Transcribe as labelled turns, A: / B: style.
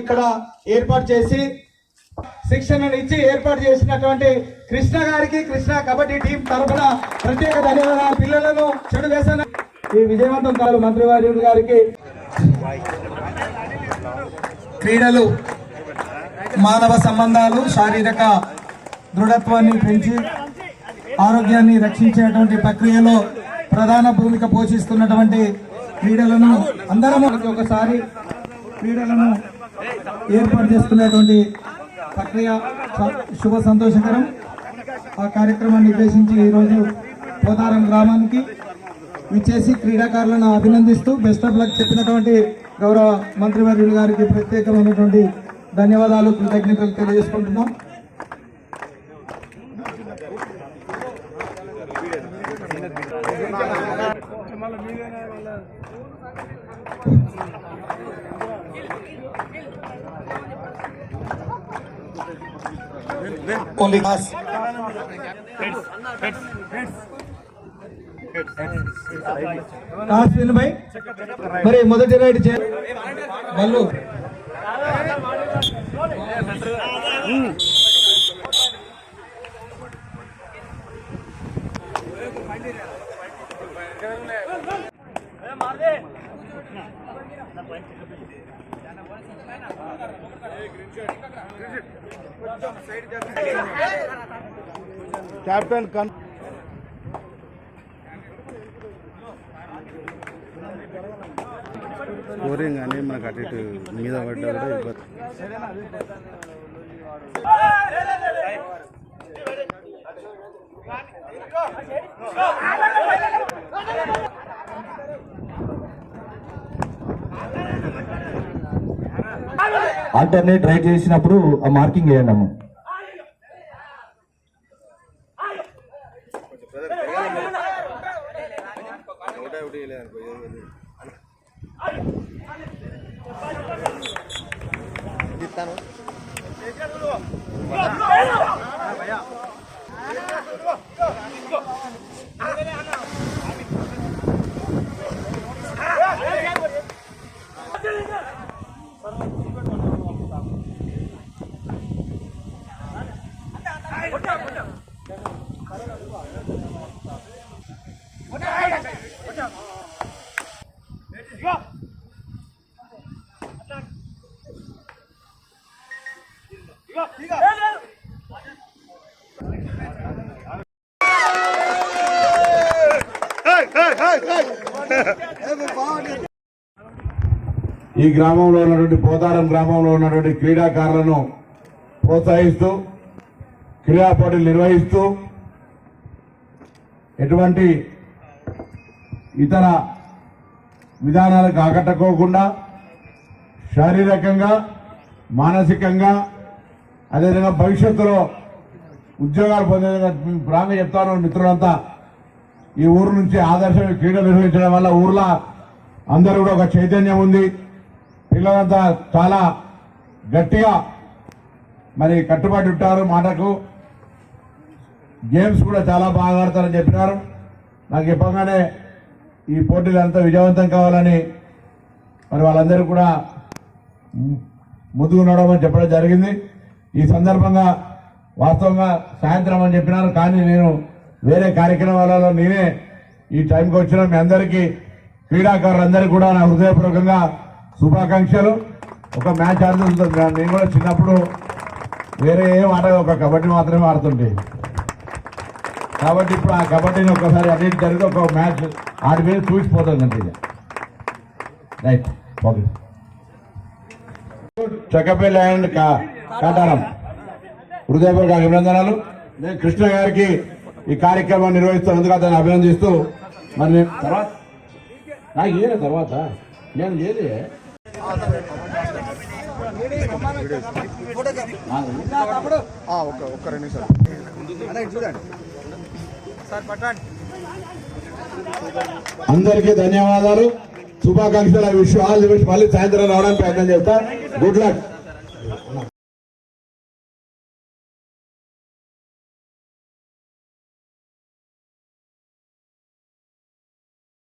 A: ఇక్కడ ఏర్పాటు చేసి శిక్షణను ఇచ్చి ఏర్పాటు చేసినటువంటి కృష్ణ గారికి కృష్ణ కబడ్డీ టీం తరఫున ప్రత్యేక ధన్యవాదాలు. పిల్లలను చెడు వేసిన ఈ విజయవంతం కాదు మంత్రివర్యుడు గారికి. క్రీడలు మానవ సంబంధాలు శారీరక దృఢత్వాన్ని పెంచి ఆరోగ్యాన్ని రక్షించేటువంటి ప్రక్రియలో ప్రధాన భూమిక పోషిస్తున్నటువంటి క్రీడలను అందరం ఒకసారి క్రీడలను ఏర్పాటు చేస్తున్నటువంటి ప్రక్రియ శుభ సంతోషకరం. ఆ కార్యక్రమాన్ని ఉద్దేశించి ఈరోజు పోతారం గ్రామానికి విచ్చేసి క్రీడాకారులను అభినందిస్తూ బెస్ట్ ఆఫ్ లక్ చెప్పినటువంటి గౌరవ మంత్రివర్యులు గారికి ప్రత్యేకమైనటువంటి ధన్యవాదాలు కృతజ్ఞతలు తెలియజేసుకుంటున్నాం. ఓన్లీ క్లాస్ కాస్ విన్ బై మరి మొదటి రైడ్ చే మల్లు
B: క్యాప్టెన్ కన్ స్కోరింగ్ అని మనకు అటు ఇటు మీద పడ్డా కూడా ఇబ్బంది.
C: ఆల్టర్నేట్ రైట్ చేసినప్పుడు ఆ మార్కింగ్ వేయండి అమ్మ.
D: ఈ గ్రామంలో ఉన్నటువంటి పోతారం గ్రామంలో ఉన్నటువంటి క్రీడాకారులను ప్రోత్సహిస్తూ క్రీడా పోటీలు నిర్వహిస్తూ ఎటువంటి ఇతర విధానాలకు ఆకట్టుకోకుండా శారీరకంగా మానసికంగా అదేవిధంగా భవిష్యత్తులో ఉద్యోగాలు పొందే విధంగా ప్రాంగ చెప్తాను మిత్రులంతా. ఈ ఊరు నుంచి ఆదర్శం క్రీడలు నిర్వహించడం వల్ల ఊర్లో అందరూ కూడా ఒక చైతన్యం ఉంది. పిల్లలంతా చాలా గట్టిగా మరి కట్టుబడి ఉంటారు మాటకు. గేమ్స్ కూడా చాలా బాగా ఆడతారని చెప్పినారు. నాకు చెప్పగానే ఈ పోటీలు అంతా విజయవంతం కావాలని మరి వాళ్ళందరూ కూడా ముందుకు నడవమని చెప్పడం జరిగింది. ఈ సందర్భంగా వాస్తవంగా సాయంత్రం అని చెప్పినారు. కానీ నేను వేరే కార్యక్రమాలలో నేనే ఈ టైంకి వచ్చిన మీ అందరికీ క్రీడాకారులందరికీ కూడా నా హృదయపూర్వకంగా శుభాకాంక్షలు. ఒక మ్యాచ్ ఆడుతుంటుంది నేను కూడా చిన్నప్పుడు వేరే ఏం ఆట ఒక కబడ్డీ మాత్రమే ఆడుతుంటే. కాబట్టి ఇప్పుడు ఆ కబడ్డీని ఒకసారి అటు జరిగితే ఒక మ్యాచ్ ఆడి చూసిపోతుంది అంతే రైట్ ఓకే. చక్కపల్లి అండ్ కా- కాటారం. హృదయపూర్వక అభినందనలు. నేను కృష్ణ గారికి ఈ కార్యక్రమం నిర్వహిస్తున్నందుకు అతను అభినందిస్తూ మరి నేను తర్వాత నాకు చేయలే తర్వాత. నేను
B: ఏది ఒక్క రెండు నిమిషాలు.
D: అందరికీ ధన్యవాదాలు. శుభాకాంక్షలు. విష్ ఆల్ ది బెస్ట్ మళ్ళీ సాయంత్రం రావడానికి ప్రయత్నం చేస్తా. Good luck